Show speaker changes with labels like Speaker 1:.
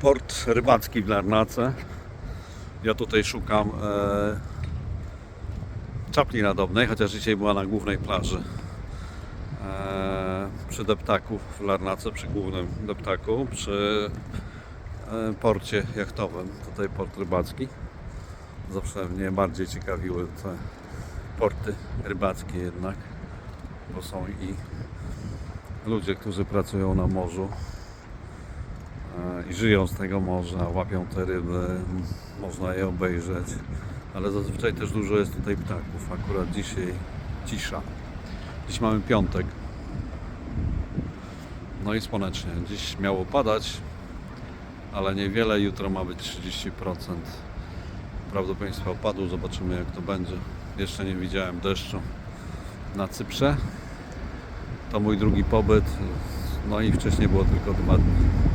Speaker 1: Port rybacki w Larnace. Ja tutaj szukam e, czapli nadobnej, chociaż dzisiaj była na głównej plaży. E, przy deptaku w Larnace, przy głównym deptaku, przy e, porcie jachtowym. Tutaj port rybacki. Zawsze mnie bardziej ciekawiły te porty rybackie jednak, bo są i ludzie, którzy pracują na morzu i żyją z tego morza, łapią te ryby, można je obejrzeć, ale zazwyczaj też dużo jest tutaj ptaków. Akurat dzisiaj cisza. Dziś mamy piątek. No i słonecznie. Dziś miało padać, ale niewiele. Jutro ma być 30% prawdopodobieństwa opadu. Zobaczymy jak to będzie. Jeszcze nie widziałem deszczu na Cyprze. To mój drugi pobyt. No i wcześniej było tylko dwa dni.